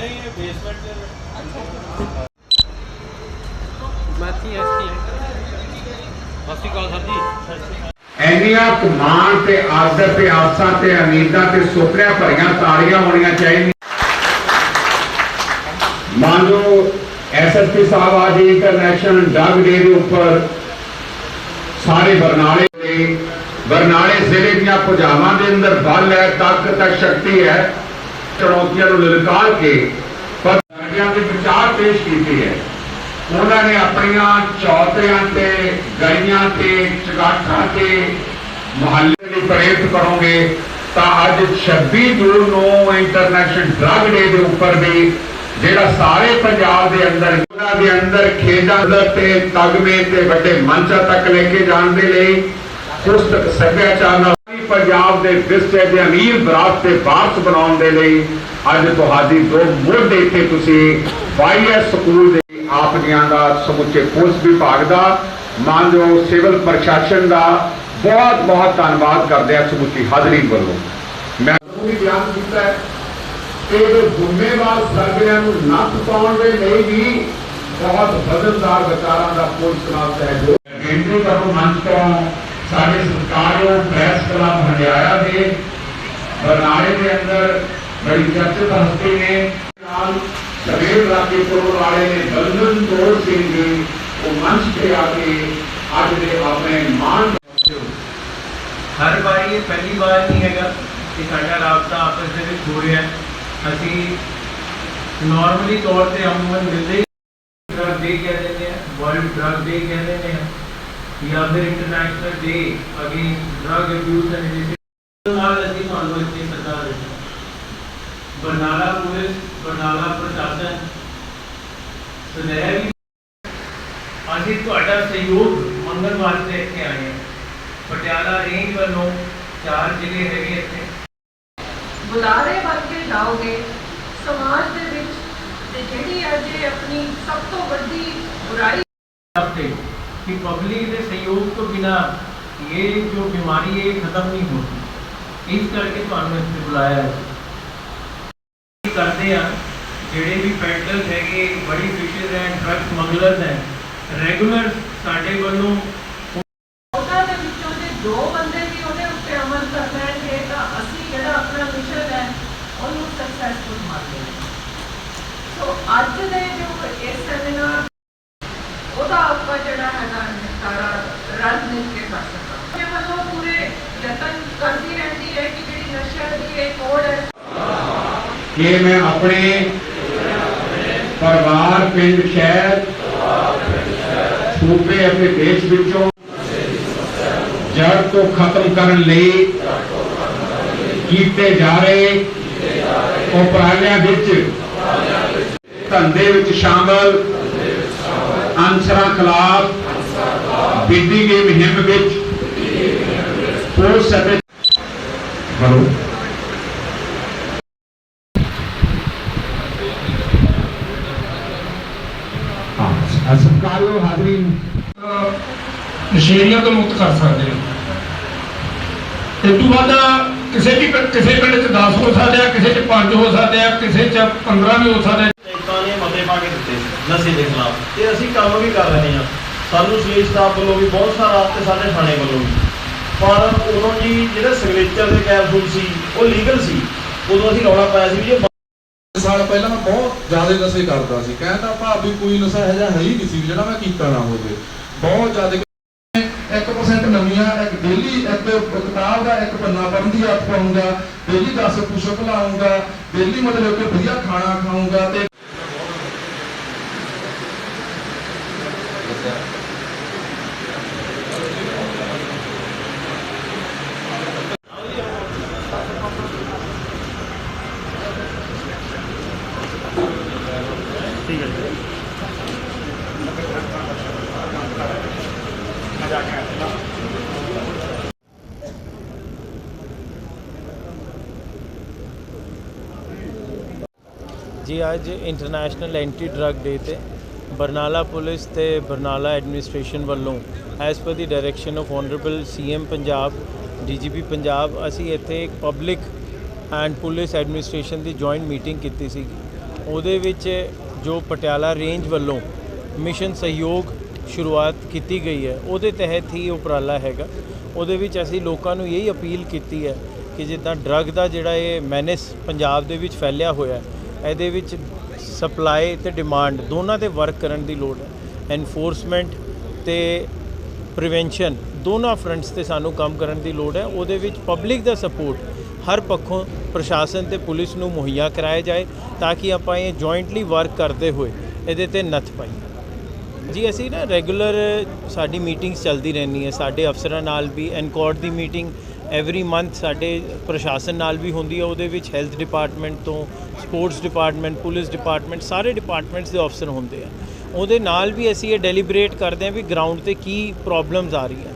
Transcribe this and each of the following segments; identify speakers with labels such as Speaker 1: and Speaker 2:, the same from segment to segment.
Speaker 1: ਨਹੀਂ ਇਹ ਬੇਸਮੈਂਟ ਦੇ
Speaker 2: ਮਾਤੀ ਐਸੀ ਸਤਿ ਸ਼੍ਰੀ ਅਕਾਲ ਸਰ ਜੀ
Speaker 3: ਇੰਨੀਆਂ ਕਮਾਨ ਤੇ ਆਦਰ ਤੇ ਆਸਾਂ ਤੇ ਉਮੀਦਾਂ ਤੇ ਸੁਪਨਿਆਂ ਭਰੀਆਂ ਤਾੜੀਆਂ ਹੋਣੀਆਂ ਚਾਹੀਦੀਆਂ। ਮੰਨ ਲਓ ਐਸਐਸਪੀ ਸਾਹਿਬ ਅੱਜ ਇੰਟਰਨੈਸ਼ਨਲ ਡਰਗ ਡੇ ਦੇ ਉੱਪਰ। ਸਾਰੇ ਬਰਨਾਲੇ ਦੇ ਬਰਨਾਲੇ ਜ਼ਿਲ੍ਹੇ ਦੀਆਂ ਭੁਜਾਵਾਂ ਦੇ ਅੰਦਰ ਬਲ ਹੈ ਤਾਕਤ ਹੈ ਸ਼ਕਤੀ ਹੈ। ਚੁਣੌਤੀਆਂ ਨੂੰ ਲਲਕਾਰ ਕੇ ਪਰ ਦੇ ਵਿਚਾਰ ਪੇਸ਼ ਕੀਤੇ ਹੈ। ਉਹਨਾਂ ਨੇ ਆਪਣੀਆਂ ਚੌਤਰਿਆਂ ਤੇ ਗਲੀਆਂ ਤੇ, ਚਗਾਠਾਂ ਤੇ ਮੁਹੱਲੇ ਲਈ ਪ੍ਰੇਰਿਤ ਕਰੋਗੇ ਤਾਂ ਅੱਜ 26 ਜੂਨ ਨੂੰ ਇੰਟਰਨੈਸ਼ਨਲ ਡਰੱਗ ਡੇ ਦੇ ਉੱਪਰ ਵੀ ਜਿਹੜਾ ਸਾਰੇ ਪੰਜਾਬ ਦੇ ਅੰਦਰ, ਉਹਨਾਂ ਦੇ ਅੰਦਰ ਖੇਡਾਂ ਤੇ ਤਗਮੇ ਤੇ ਵੱਡੇ ਮੰਚਾਂ ਤੱਕ ਲੈ ਕੇ ਜਾਣ ਦੇ ਲਈ ਪੁਸਤਕ ਸੱਭਿਆਚਾਰ ਨਾਲ ਪੰਜਾਬ ਦੇ ਵਿਰਸੇ ਦੇ ਅਮੀਰ ਵਿਰਾਸਤ ਤੇ ਵਾਰਸ ਬਣਾਉਣ ਦੇ ਲਈ ਅੱਜ ਤੁਹਾਡੀ ਦੋ ਮੁੱਢ ਇੱਥੇ ਤੁਸੀਂ ਵਾਈਐਸ ਸਕੂਲ ਦੇ ਆਪ ਜੀਆਂ ਦਾ ਸਮੁੱਚੇ ਪੁਲਿਸ ਵਿਭਾਗ ਦਾ ਮਾਨਯੋਗ ਸਿਵਲ ਪ੍ਰਸ਼ਾਸਨ ਦਾ, ਬਹੁਤ ਬਹੁਤ ਧੰਨਵਾਦ ਕਰਦੇ ਆ ਸਮੁੱਚੀ ਹਾਜ਼ਰੀ ਵੱਲੋਂ। ਮੈਂ ਉਹ ਬਿਆਨ ਕੀਤਾ ਹੈ ਕਿ ਇਹ ਜ਼ਿੰਮੇਵਾਰ ਸਰਗਰਮੀਆਂ ਨੂੰ ਨੱਥ ਪਾਉਣ ਦੇ ਲਈ ਵੀ ਬਹੁਤ ਵਜ਼ਨਦਾਰ ਵਿਚਾਰਾਂ ਦਾ ਪੁਲਿਸ ਨਾਲ ਸਹਿਯੋਗ। ਬੇਨਤੀ ਕਰੋ ਮੰਚ ਤੋਂ ਸਾਡੇ ਸਰਕਾਰਯੋਗ ਪ੍ਰੈਸ ਕਲੱਬ ਹੰਡਿਆਇਆ ਦੇ ਬਰਨਾਲੇ ਦੇ ਅੰਦਰ ਬੜੀ ਚਰਚਿਤ ਹਸਤੀ ਨੇ ਨਾਲ ਸਵੇਰ ਰਾਤੀ ਪੁਰ ਵਾਲੇ ਨੇ ਬਲਦਨ ਤੋੜ ਸਿੰਘ ਜੀ ਉਹ ਮੰਚ ਤੇ ਆ ਕੇ ਅੱਜ ਦੇ ਆਪਣੇ ਮਾਨ
Speaker 1: ਹਰ ਵਾਰੀ ਇਹ ਪਹਿਲੀ ਵਾਰ ਨਹੀਂ ਹੈਗਾ ਕਿ ਸਾਡਾ ਰਾਬਤਾ ਆਪਸ ਦੇ ਵਿੱਚ ਹੋ ਰਿਹਾ ਹੈ ਅਸੀਂ ਨਾਰਮਲੀ ਤੌਰ ਤੇ ਅਮੂਮਨ ਮਿਲਦੇ ਹੀ ਡਰਗ ਡੇ ਕਹਿ ਦਿੰਦੇ ਆ ਵਰਲਡ ਡਰਗ ਡੇ ਕਹਿ ਦਿੰਦੇ ਆ ਜਾਂ ਫਿਰ international day against drug abuse and illicit ਨਾਲ ਅਸੀਂ ਤੁਹਾਨੂੰ ਇੱਥੇ ਸਰਕਾਰ ਦੇ ਬਰਨਾਲਾ ਪੁਲਿਸ ਬਰਨਾਲਾ ਪ੍ਰਸ਼ਾਸਨ ਸੁਨਹਿਰੀ ਅਸੀਂ ਤੁਹਾਡਾ ਸਹਿਯੋਗ ਮੰਗਣ ਵਾਸਤੇ ਇੱਥੇ ਆਏ ਹਾਂ ਪਟਿਆਲਾ ਰੇਂਜ ਵੱਲੋਂ ਚਾਰ ਜ਼ਿਲ੍ਹੇ ਹੈਗੇ ਇੱਥੇ
Speaker 4: ਬੁਲਾਰੇ ਬਣ ਕੇ ਜਾਓਗੇ ਸਮਾਜ ਦੇ ਵਿੱਚ ਤੇ ਜਿਹੜੀ ਅੱਜ ਇਹ ਆਪਣੀ ਸਭ ਤੋਂ ਵੱਡੀ ਬੁਰਾਈ
Speaker 1: हफ्ते कि पब्लिक के सहयोग तो बिना ये जो बीमारी है ये खत्म नहीं होती इस करके ਤੁਹਾਨੂੰ ਇੱਥੇ ਬੁਲਾਇਆ ਹੈ ਕੀ ਕਰਦੇ ਆ ਜਿਹੜੇ ਵੀ ਪੈਡਲਰਸ ਹੈਗੇ ਬੜੀ ਫਿਸ਼ਰ ਹੈ ਡਰਗ ਸਮਗਲਰਸ ਹੈ ਰੈਗੂਲਰ ਸਾਡੇ ਵੱਲੋਂ
Speaker 4: ਹੈਗਾ ਸਾਰਾ ਇਹ ਵੱਲੋਂ ਪੂਰੇ ਯਤਨ ਕਰਦੀ ਰਹਿੰਦੀ ਹੈ ਕਿ ਜਿਹੜੀ ਨਸ਼ਾ ਦੀ ਇਹ ਕੋਡ ਹੈ
Speaker 3: ਕਿ ਮੈਂ ਆਪਣੇ ਪਰਿਵਾਰ, ਪਿੰਡ, ਸ਼ਹਿਰ, ਸੂਬੇ ਅਤੇ ਦੇਸ਼ ਵਿੱਚੋਂ ਜੜ ਤੋਂ ਖਤਮ ਕਰਨ ਲਈ ਕੀਤੇ ਜਾ ਰਹੇ ਉਪਰਾਲਿਆਂ ਵਿੱਚ ਧੰਦੇ ਵਿੱਚ ਸ਼ਾਮਲ, ਅਨਸਰਾਂ ਖਿਲਾਫ ਬਿੱਡੀ ਦੀ ਮੁਹਿੰਮ ਵਿੱਚ ਪੁਲਿਸ ਅਤੇ ਹਲੋ। ਹਾਂ ਸਰਕਾਰਯੋਗ ਹਾਜ਼ਰੀ।
Speaker 5: ਨਸ਼ੇੜੀਆਂ ਤੋਂ ਮੁਕਤ ਕਰ ਸਕਦੇ ਹਾਂ। ਇਹ ਤੋਂ ਬਾਅਦ ਕਿਸੇ ਵੀ ਕਿਸੇ ਪਿੰਡ 'ਚ 10 ਹੋ ਸਕਦੇ ਆ ਕਿਸੇ 'ਚ 5 ਹੋ ਸਕਦੇ ਆ ਕਿਸੇ 'ਚ 15 ਵੀ ਹੋ ਸਕਦੇ ਆ।
Speaker 6: ਇਦਾਂ ਦੇ ਮਤੇ ਪਾ ਕੇ ਦਿੱਤੇ ਨਸ਼ੇ ਦੇ ਖਿਲਾਫ। ਤੇ ਅਸੀਂ ਕੰਮ ਵੀ ਕਰ ਰਹੇ ਹਾਂ। ਸਾਨੂੰ ਸਟੇਟ ਸਟਾਫ ਵੱਲੋਂ ਵੀ ਬਹੁਤ ਸਾਰਾ ਤੇ ਸਾਡੇ ਥਾਣੇ ਵੱਲੋਂ ਵੀ। ਪਰ ਉਦੋਂ ਜੀ ਜਿਹੜੇ ਸਿਗਨੇਚਰ ਦੇ ਕੈਪਸੂਲ ਸੀ ਉਹ ਲੀਗਲ ਸੀ। ਉਦੋਂ ਅਸੀਂ ਰੌਲਾ ਪਾਇਆ ਸੀ ਵੀ ਇਹ
Speaker 7: ਸਾਲ ਪਹਿਲਾਂ ਮੈਂ ਬਹੁਤ ਜ਼ਿਆਦਾ ਨਸ਼ੇ ਕਰਦਾ ਸੀ। ਕਹਿੰਦਾ ਭਾਵੇਂ ਕੋਈ ਨਸ਼ਾ ਇਹੋ ਜਿਹਾ ਹੈ ਹੀ ਨਹੀਂ ਸੀ ਜਿਹੜਾ ਮੈਂ ਕੀਤਾ ਨਾ ਹੋਵੇ। ਬਹੁਤ ਜ਼ਿਆਦਾ 1% ਨਵੀਆਂ ਇੱਕ ਡੇਲੀ ਇੱਕ ਕਿਤਾਬ ਦਾ ਇੱਕ ਪੰਨਾ ਪੜ੍ਹਨ ਦੀ ਆਦਤ ਪਾਉਂਗਾ ਡੇਲੀ 10 ਪੁਸ਼ਅਪ ਲਾਉਂਗਾ ਡੇਲੀ ਮਤਲਬ ਕਿ ਵਧੀਆ ਖਾਣਾ ਖਾਊਂਗਾ ਤੇ
Speaker 1: ਜੀ ਅੱਜ ਇੰਟਰਨੈਸ਼ਨਲ ਐਂਟੀ ਡਰਗ ਡੇ ਤੇ ਬਰਨਾਲਾ ਪੁਲਿਸ ਤੇ ਬਰਨਾਲਾ ਐਡਮਿਨਿਸਟ੍ਰੇਸ਼ਨ ਵੱਲੋਂ as per the direction of honourable CM Punjab DGP Punjab ਅਸੀਂ ਇੱਥੇ ਇੱਕ ਪਬਲਿਕ ਐਂਡ ਪੁਲਿਸ ਐਡਮਿਨਿਸਟ੍ਰੇਸ਼ਨ ਦੀ ਜੁਆਇੰਟ ਮੀਟਿੰਗ ਕੀਤੀ ਸੀ। ਉਹਦੇ ਵਿੱਚ ਜੋ ਪਟਿਆਲਾ ਰੇਂਜ ਵੱਲੋਂ ਮਿਸ਼ਨ ਸਹਿਯੋਗ ਸ਼ੁਰੂਆਤ ਕੀਤੀ ਗਈ ਹੈ, ਉਹਦੇ ਤਹਿਤ ਹੀ ਉਪਰਾਲਾ ਹੈਗਾ। ਉਹਦੇ ਵਿੱਚ ਅਸੀਂ ਲੋਕਾਂ ਨੂੰ ਇਹੀ ਅਪੀਲ ਕੀਤੀ ਹੈ ਕਿ ਜਿੱਦਾਂ ਡਰੱਗ ਦਾ ਜਿਹੜਾ ਇਹ ਮੈਨਿਸ ਪੰਜਾਬ ਦੇ ਵਿੱਚ ਫੈਲਿਆ ਹੋਇਆ ਹੈ, ਇਹਦੇ ਵਿੱਚ ਸਪਲਾਈ ਤੇ ਡਿਮਾਂਡ ਦੋਨਾਂ ਤੇ ਵਰਕ ਕਰਨ ਦੀ ਲੋੜ ਹੈ। ਐਨਫੋਰਸਮੈਂਟ ਤੇ ਪ੍ਰੀਵੈਂਸ਼ਨ ਦੋਨਾਂ ਫਰੰਟਸ ਤੇ ਸਾਨੂੰ ਕੰਮ ਕਰਨ ਦੀ ਲੋੜ ਹੈ। ਉਹਦੇ ਵਿੱਚ ਪਬਲਿਕ ਦਾ ਸਪੋਰਟ ਹਰ ਪੱਖੋਂ ਪ੍ਰਸ਼ਾਸਨ ਤੇ ਪੁਲਿਸ ਨੂੰ ਮੁਹੱਈਆ ਕਰਾਇਆ ਜਾਏ ਤਾਂ ਕਿ ਆਪਾਂ ਇਹ ਜੁਆਇੰਟਲੀ ਵਰਕ ਕਰਦੇ ਹੋਏ ਇਹਦੇ ਤੇ ਨੱਥ ਪਾਈਏ। ਜੀ, ਅਸੀਂ ਨਾ ਰੈਗੂਲਰ ਸਾਡੀ ਮੀਟਿੰਗਸ ਚੱਲਦੀ ਰਹਿੰਦੀ ਹੈ ਸਾਡੇ ਅਫਸਰਾਂ ਨਾਲ ਵੀ ਐਨਕੋਰਡ ਦੀ ਮੀਟਿੰਗ ਐਵਰੀ ਮੰਥ ਸਾਡੇ ਪ੍ਰਸ਼ਾਸਨ ਨਾਲ ਵੀ ਹੁੰਦੀ ਹੈ ਉਹਦੇ ਵਿੱਚ ਹੈਲਥ ਡਿਪਾਰਟਮੈਂਟ ਤੋਂ ਸਪੋਰਟਸ ਡਿਪਾਰਟਮੈਂਟ ਪੁਲਿਸ ਡਿਪਾਰਟਮੈਂਟ ਸਾਰੇ ਡਿਪਾਰਟਮੈਂਟਸ ਦੇ ਅਫਸਰ ਹੁੰਦੇ ਆ। ਉਹਦੇ ਨਾਲ ਵੀ ਅਸੀਂ ਇਹ ਡੈਲੀਬਰੇਟ ਕਰਦੇ ਹਾਂ ਵੀ ਗਰਾਊਂਡ ਤੇ ਕੀ ਪ੍ਰੋਬਲਮਸ ਆ ਰਹੀਆਂ।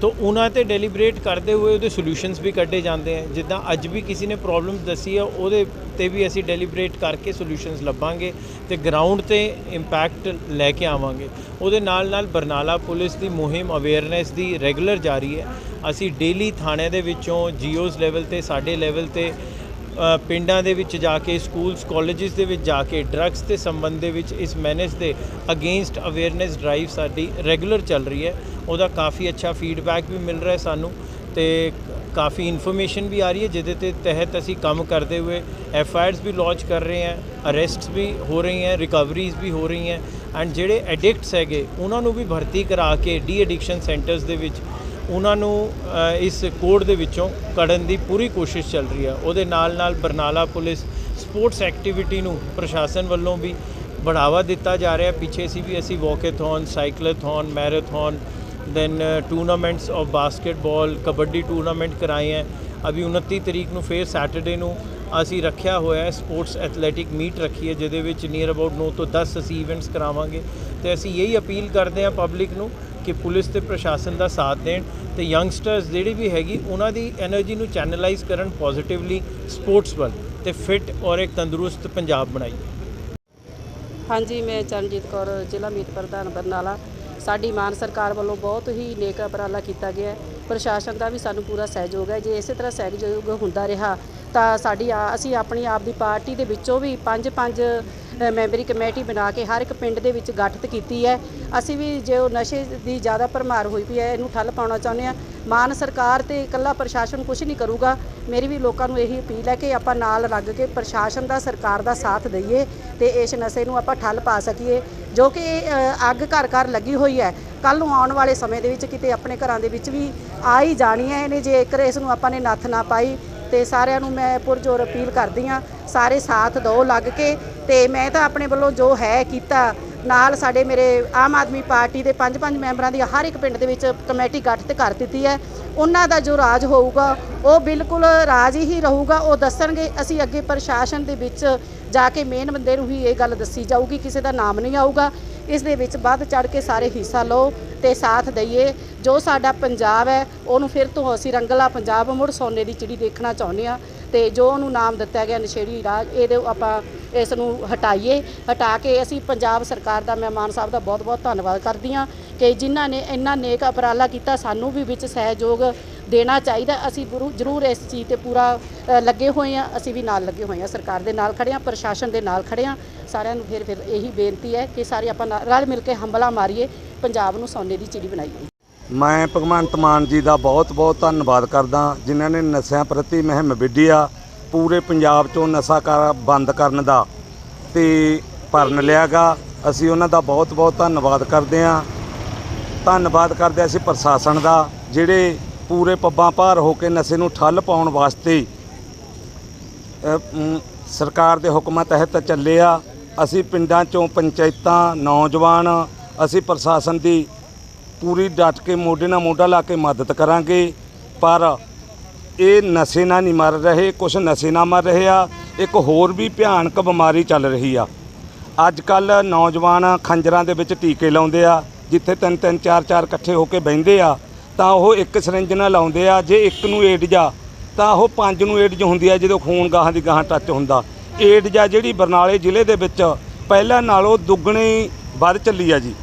Speaker 1: ਤੋ ਉਹਨਾਂ ਤੇ ਡੈਲੀਬਰੇਟ ਕਰਦੇ ਹੋਏ ਉਹਦੇ ਸੋਲੂਸ਼ਨਸ ਵੀ ਕੱਢੇ ਜਾਂਦੇ ਆ। ਜਿੱਦਾਂ ਅੱਜ ਵੀ ਕਿਸੇ ਨੇ ਪ੍ਰੋਬਲਮ ਦੱਸੀ ਆ, ਉਹਦੇ ਤੇ ਵੀ ਅਸੀਂ ਡੈਲੀਬਰੇਟ ਕਰਕੇ ਸੋਲੂਸ਼ਨਸ ਲੱਭਾਂਗੇ। ਤੇ ਗਰਾਊਂਡ ਤੇ ਇੰਪੈਕਟ ਲੈ ਕੇ ਆਵਾਂਗੇ। ਉਹਦੇ ਨਾਲ ਨਾਲ ਬਰਨਾਲਾ ਪੁਲਿਸ ਦੀ ਮੁਹਿੰਮ ਅਵੇਅਰਨੈਸ ਦੀ ਰੈਗੂਲਰ ਜਾਰੀ ਹੈ। ਅਸੀਂ ਡੇਲੀ ਥਾਣਿਆਂ ਦੇ ਵਿੱਚੋਂ ਜੀਓਜ਼ ਲੈਵਲ ਤੇ, ਸਾਡੇ ਲੈਵਲ ਤੇ ਪਿੰਡਾਂ ਦੇ ਵਿੱਚ ਜਾ ਕੇ ਸਕੂਲਸ ਕਾਲਜਸ ਦੇ ਵਿੱਚ ਜਾ ਕੇ ਡਰੱਗਸ ਦੇ ਸੰਬੰਧ ਦੇ ਵਿੱਚ ਇਸ ਮੈਨੇਜ ਦੇ ਅਗੇਂਸਟ ਅਵੇਅਰਨੈਸ ਡਰਾਈਵ ਸਾਡੀ ਰੈਗੂਲਰ ਚੱਲ ਰਹੀ ਹੈ। ਉਹਦਾ ਕਾਫੀ ਅੱਛਾ ਫੀਡਬੈਕ ਵੀ ਮਿਲ ਰਿਹਾ ਸਾਨੂੰ ਤੇ ਕਾਫੀ ਇਨਫੋਰਮੇਸ਼ਨ ਵੀ ਆ ਰਹੀ ਹੈ, ਜਿਹਦੇ ਤੇ ਤਹਿਤ ਅਸੀਂ ਕੰਮ ਕਰਦੇ ਹੋਏ ਐਫ ਆਈ ਆਰਸ ਵੀ ਲਾਂਚ ਕਰ ਰਹੇ ਹਾਂ, ਅਰੈਸਟਸ ਵੀ ਹੋ ਰਹੀ ਹੈ, ਰਿਕਵਰੀਜ਼ ਵੀ ਹੋ ਰਹੀ ਹੈ ਐਂਡ ਜਿਹੜੇ ਐਡਿਕਟਸ ਹੈਗੇ, ਉਹਨਾਂ ਨੂੰ ਵੀ ਭਰਤੀ ਕਰਾ ਕੇ ਡੀ ਐਡਿਕਸ਼ਨ ਸੈਂਟਰਸ ਦੇ ਵਿੱਚ, ਉਹਨਾਂ ਨੂੰ ਇਸ ਕੋਡ ਦੇ ਵਿੱਚੋਂ ਕੱਢਣ ਦੀ ਪੂਰੀ ਕੋਸ਼ਿਸ਼ ਚੱਲ ਰਹੀ ਹੈ। ਉਹਦੇ ਨਾਲ ਨਾਲ ਬਰਨਾਲਾ ਪੁਲਿਸ ਸਪੋਰਟਸ ਐਕਟੀਵਿਟੀ ਨੂੰ ਪ੍ਰਸ਼ਾਸਨ ਵੱਲੋਂ ਵੀ ਬੜਾਵਾ ਦਿੱਤਾ ਜਾ ਰਿਹਾ ਪਿੱਛੇ ਸੀ ਵੀ ਅਸੀਂ walkathon, cyclothon, marathon then tournaments of basketball kabaddi tournament ਕਰਾਏ ਹੈ ਅਭੀ 29 ਤਰੀਕ ਨੂੰ ਫੇਰ ਸੈਟਰਡੇ ਨੂੰ ਅਸੀਂ ਰੱਖਿਆ ਹੋਇਆ ਹੈ ਸਪੋਰਟਸ ਐਥਲੈਟਿਕ ਮੀਟ ਰੱਖੀ ਹੈ, ਜਿਹਦੇ ਵਿੱਚ ਨੀਅਰ ਅਬਾਊਟ 9 ਤੋਂ 10 ਅਸੀਂ ਇਵੈਂਟਸ ਕਰਾਵਾਂਗੇ। ਤੇ ਅਸੀਂ ਇਹੀ ਅਪੀਲ ਕਰਦੇ ਹਾਂ ਪਬਲਿਕ ਨੂੰ ਕਿ ਪੁਲਿਸ ਤੇ ਪ੍ਰਸ਼ਾਸਨ ਦਾ ਸਾਥ ਦੇਣ ਤੇ ਯੰਗਸਟਰਸ ਜਿਹੜੇ ਵੀ ਹੈਗੀ, ਉਹਨਾਂ ਦੀ એનર્ਜੀ ਨੂੰ ਚੈਨਲਾਈਜ਼ ਕਰਨ ਪੋਜ਼ਿਟਿਵਲੀ ਸਪੋਰਟਸ ਵੱਲ ਤੇ ਫਿਟ ਔਰ ਇੱਕ ਤੰਦਰੁਸਤ ਪੰਜਾਬ ਬਣਾਈਏ।
Speaker 8: ਹਾਂਜੀ, ਮੈਂ ਚਰਨਜੀਤ ਕੌਰ, ਜ਼ਿਲ੍ਹਾ ਮੀਤ ਪ੍ਰਧਾਨ ਬਰਨਾਲਾ। ਸਾਡੀ ਮਾਨ ਸਰਕਾਰ ਵੱਲੋਂ ਬਹੁਤ ਹੀ ਨੇਕ ਉਪਰਾਲਾ ਕੀਤਾ ਗਿਆ ਹੈ। ਪ੍ਰਸ਼ਾਸਨ ਦਾ ਵੀ ਸਾਨੂੰ ਪੂਰਾ ਸਹਿਯੋਗ ਹੈ। ਜੇ ਇਸੇ ਤਰ੍ਹਾਂ ਸਹਿਯੋਗ ਹੁੰਦਾ ਰਿਹਾ, ਤਾਂ ਸਾਡੀ ਆ- ਅਸੀਂ ਆਪਣੀ ਆਪ ਦੀ ਪਾਰਟੀ ਦੇ ਵਿੱਚੋਂ ਵੀ ਪੰਜ ਪੰਜ ਮੈਂਬਰੀ ਕਮੇਟੀ ਬਣਾ ਕੇ ਹਰ ਇੱਕ ਪਿੰਡ ਦੇ ਵਿੱਚ ਗਠਿਤ ਕੀਤੀ ਹੈ। ਅਸੀਂ ਵੀ ਜੇ ਉਹ ਨਸ਼ੇ ਦੀ ਜ਼ਿਆਦਾ ਭਰਮਾਰ ਹੋਈ ਪਈ ਹੈ, ਇਹਨੂੰ ਠੱਲ ਪਾਉਣਾ ਚਾਹੁੰਦੇ ਆ ਮਾਨ ਸਰਕਾਰ ਤੇ ਇਕੱਲਾ ਪ੍ਰਸ਼ਾਸਨ ਕੁਝ ਨਹੀਂ ਕਰੂਗਾ। ਮੇਰੀ ਵੀ ਲੋਕਾਂ ਨੂੰ ਇਹੀ ਅਪੀਲ ਹੈ ਕਿ ਆਪਾਂ ਨਾਲ ਲੱਗ ਕੇ ਪ੍ਰਸ਼ਾਸਨ ਦਾ ਸਰਕਾਰ ਦਾ ਸਾਥ ਦਈਏ ਤੇ ਇਸ ਨਸ਼ੇ ਨੂੰ ਆਪਾਂ ਠੱਲ ਪਾ ਸਕੀਏ ਜੋ ਕਿ ਅ, ਅੱਗ ਘਰ ਘਰ ਲੱਗੀ ਹੋਈ ਹੈ। ਕੱਲ ਨੂੰ ਆਉਣ ਵਾਲੇ ਸਮੇਂ ਦੇ ਵਿੱਚ ਕਿਤੇ ਆਪਣੇ ਘਰਾਂ ਦੇ ਵਿੱਚ ਵੀ ਆ ਹੀ ਜਾਣੀ ਹੈ ਇਹਨੇ ਜੇਕਰ ਇਸ ਨੂੰ ਆਪਾਂ ਨੇ ਨੱਥ ਨਾ ਪਾਈ ਤੇ ਸਾਰਿਆਂ ਨੂੰ ਮੈਂ ਪੁਰਜੋਰ ਅਪੀਲ ਕਰਦੀ ਆ ਸਾਰੇ ਸਾਥ ਦਿਓ ਲੱਗ ਕੇ ਤੇ ਮੈਂ ਤਾਂ ਆਪਣੇ ਵੱਲੋਂ ਜੋ ਹੈ ਕੀਤਾ ਨਾਲ ਸਾਡੇ ਮੇਰੇ ਆਮ ਆਦਮੀ ਪਾਰਟੀ ਦੇ ਪੰਜ ਪੰਜ ਮੈਂਬਰਾਂ ਦੀ ਹਰ ਇੱਕ ਪਿੰਡ ਦੇ ਵਿੱਚ ਕਮੇਟੀ ਗਠਿਤ ਕਰ ਦਿੱਤੀ ਹੈ। ਉਹਨਾਂ ਦਾ ਜੋ ਰਾਜ ਹੋਊਗਾ, ਉਹ ਬਿਲਕੁਲ ਰਾਜ ਹੀ ਰਹੂਗਾ। ਉਹ ਦੱਸਣਗੇ, ਅਸੀਂ ਅੱਗੇ ਪ੍ਰਸ਼ਾਸਨ ਦੇ ਵਿੱਚ ਜਾ ਕੇ ਮੇਨ ਬੰਦੇ ਨੂੰ ਹੀ ਇਹ ਗੱਲ ਦੱਸੀ ਜਾਊਗੀ, ਕਿਸੇ ਦਾ ਨਾਮ ਨਹੀਂ ਆਊਗਾ। ਇਸ ਦੇ ਵਿੱਚ ਵੱਧ ਚੜ ਕੇ ਸਾਰੇ ਹਿੱਸਾ ਲਓ ਤੇ ਸਾਥ ਦਈਏ। ਜੋ ਸਾਡਾ ਪੰਜਾਬ ਹੈ, ਉਹਨੂੰ ਫਿਰ ਤੋਂ ਅਸੀਂ ਰੰਗਲਾ ਪੰਜਾਬ ਮੁੜ ਸੋਨੇ ਦੀ ਚਿੜੀ ਦੇਖਣਾ ਚਾਹੁੰਦੇ ਆ ਤੇ ਜੋ ਉਹਨੂੰ ਨਾਮ ਦਿੱਤਾ ਗਿਆ ਨਸ਼ੇੜੀ ਰਾਜ, ਇਹਦੇ ਆਪਾਂ ਇਸ ਨੂੰ ਹਟਾਈਏ। ਹਟਾ ਕੇ ਅਸੀਂ ਪੰਜਾਬ ਸਰਕਾਰ ਦਾ ਮਹਿਮਾਨ ਸਾਹਿਬ ਦਾ ਬਹੁਤ ਬਹੁਤ ਧੰਨਵਾਦ ਕਰਦੀ ਹਾਂ ਕਿ ਜਿਨ੍ਹਾਂ ਨੇ ਇੰਨਾ ਨੇਕ ਉਪਰਾਲਾ ਕੀਤਾ, ਸਾਨੂੰ ਵੀ ਵਿੱਚ ਸਹਿਯੋਗ ਦੇਣਾ ਚਾਹੀਦਾ। ਅਸੀਂ ਗੁਰੂ ਜ਼ਰੂਰ ਇਸ ਚੀਜ਼ ਤੇ ਪੂਰਾ ਲੱਗੇ ਹੋਏ ਆ ਅਸੀਂ ਵੀ ਨਾਲ ਲੱਗੇ ਹੋਏ ਆ ਸਰਕਾਰ ਦੇ ਨਾਲ ਖੜੇ ਆ ਪ੍ਰਸ਼ਾਸਨ ਦੇ ਨਾਲ ਖੜੇ ਆ ਸਾਰਿਆਂ ਨੂੰ ਫਿਰ ਫਿਰ ਇਹੀ ਬੇਨਤੀ ਹੈ ਕਿ ਸਾਰੇ ਆਪਾਂ ਨਾਲ- ਰਲ ਮਿਲ ਕੇ ਹੰਬਲਾ ਮਾਰੀਏ। ਪੰਜਾਬ ਨੂੰ ਸੋਨੇ ਦੀ ਚਿੜੀ ਬਣਾਈਏ।
Speaker 9: ਮੈਂ ਭਗਵੰਤ ਮਾਨ ਜੀ ਦਾ ਬਹੁਤ-ਬਹੁਤ ਧੰਨਵਾਦ ਕਰਦਾ ਜਿਨ੍ਹਾਂ ਨੇ ਨਸ਼ਿਆਂ ਪ੍ਰਤੀ ਮੁਹਿੰਮ ਵਿੱਢੀ ਆ, ਪੂਰੇ ਪੰਜਾਬ 'ਚੋਂ ਨਸ਼ਾ ਕਰ ਬੰਦ ਕਰਨ ਦਾ ਤੇ ਭਰਨ ਲਿਆਗਾ ਅਸੀਂ ਉਹਨਾਂ ਦਾ ਬਹੁਤ-ਬਹੁਤ ਧੰਨਵਾਦ ਕਰਦੇ ਹਾਂ। ਧੰਨਵਾਦ ਕਰਦੇ ਅਸੀਂ ਪ੍ਰਸ਼ਾਸਨ ਦਾ, ਜਿਹੜੇ ਪੂਰੇ ਪੱਬਾਂ ਭਾਰ ਹੋ ਕੇ ਨਸ਼ੇ ਨੂੰ ਠੱਲ ਪਾਉਣ ਵਾਸਤੇ ਸਰਕਾਰ ਦੇ ਹੁਕਮਾਂ ਤਹਿਤ ਚੱਲੇ ਆ। ਅਸੀਂ ਪਿੰਡਾਂ 'ਚੋਂ ਪੰਚਾਇਤਾਂ, ਨੌਜਵਾਨ, ਅਸੀਂ ਪ੍ਰਸ਼ਾਸਨ ਦੀ ਪੂਰੀ ਡਟ ਕੇ ਮੋਢੇ ਨਾਲ ਮੋਢਾ ਲਾ ਕੇ ਮਦਦ ਕਰਾਂਗੇ, ਪਰ ਇਹ ਨਸ਼ੇ ਨਾਲ ਨਹੀਂ ਮਰ ਰਹੇ ਕੁਝ ਨਸ਼ੇ ਨਾਲ ਮਰ ਰਹੇ ਆ, ਇੱਕ ਹੋਰ ਵੀ ਭਿਆਨਕ ਬਿਮਾਰੀ ਚੱਲ ਰਹੀ ਆ। ਅੱਜ ਕੱਲ ਨੌਜਵਾਨ ਖੰਜਰਾਂ ਦੇ ਵਿੱਚ ਟੀਕੇ ਲਾਉਂਦੇ ਆ, ਜਿੱਥੇ ਤਿੰਨ ਤਿੰਨ, ਚਾਰ ਚਾਰ ਇਕੱਠੇ ਹੋ ਕੇ ਬਹਿੰਦੇ ਆ, ਤਾਂ ਉਹ ਇੱਕ ਸਿਰਿੰਜ ਨਾਲ ਲਾਉਂਦੇ ਆ, ਜੇ ਇੱਕ ਨੂੰ ਏਡਜ਼ ਆ, ਤਾਂ ਉਹ ਪੰਜ ਨੂੰ ਏਡਜ਼ ਹੁੰਦੀ ਆ, ਜਦੋਂ ਖੂਨ ਗਾਹਾਂ ਦੀ ਗਾਹਾਂ ਟੱਚ ਹੁੰਦਾ। ਏਡਜ਼ ਆ ਜਿਹੜੀ ਬਰਨਾਲੇ ਜ਼ਿਲ੍ਹੇ ਦੇ ਵਿੱਚ ਪਹਿਲਾਂ ਨਾਲੋਂ ਦੁੱਗਣੀ ਵੱਧ ਚੱਲੀ ਆ ਜੀ।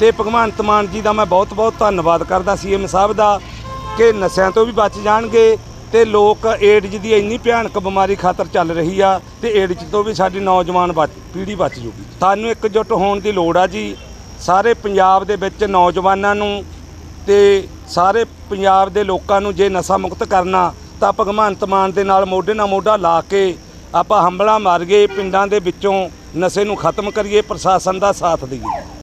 Speaker 9: ਤੇ ਭਗਵੰਤ ਮਾਨ ਜੀ ਦਾ ਮੈਂ ਬਹੁਤ ਬਹੁਤ ਧੰਨਵਾਦ ਕਰਦਾ ਸੀਐਮ ਸਾਹਿਬ ਦਾ ਕਿ ਨਸ਼ਿਆਂ ਤੋਂ ਵੀ ਬਚ ਜਾਣਗੇ ਤੇ ਲੋਕ ਏਡਜ਼ ਦੀ ਇੰਨੀ ਭਿਆਨਕ ਬਿਮਾਰੀ ਖਾਤਰ ਚੱਲ ਰਹੀ ਆ ਤੇ ਏਡਜ਼ ਤੋਂ ਵੀ ਸਾਡੀ ਨੌਜਵਾਨ ਬਚ, ਪੀੜ੍ਹੀ ਬਚ ਜੂਗੀ। ਸਾਨੂੰ ਇਕਜੁੱਟ ਹੋਣ ਦੀ ਲੋੜ ਆ ਜੀ। ਸਾਰੇ ਪੰਜਾਬ ਦੇ ਵਿੱਚ ਨੌਜਵਾਨਾਂ ਨੂੰ ਤੇ ਸਾਰੇ ਪੰਜਾਬ ਦੇ ਲੋਕਾਂ ਨੂੰ ਜੇ ਨਸ਼ਾ ਮੁਕਤ ਕਰਨਾ, ਤਾਂ ਭਗਵੰਤ ਮਾਨ ਦੇ ਨਾਲ ਮੋਢੇ ਨਾਲ ਮੋਢਾ ਲਾ ਕੇ ਆਪਾਂ ਹੰਬਲਾ ਮਾਰ ਗਏ ਪਿੰਡਾਂ ਦੇ ਵਿੱਚੋਂ ਨਸ਼ੇ ਨੂੰ ਖਤਮ ਕਰੀਏ, ਪ੍ਰਸ਼ਾਸਨ ਦਾ ਸਾਥ ਦਈਏ।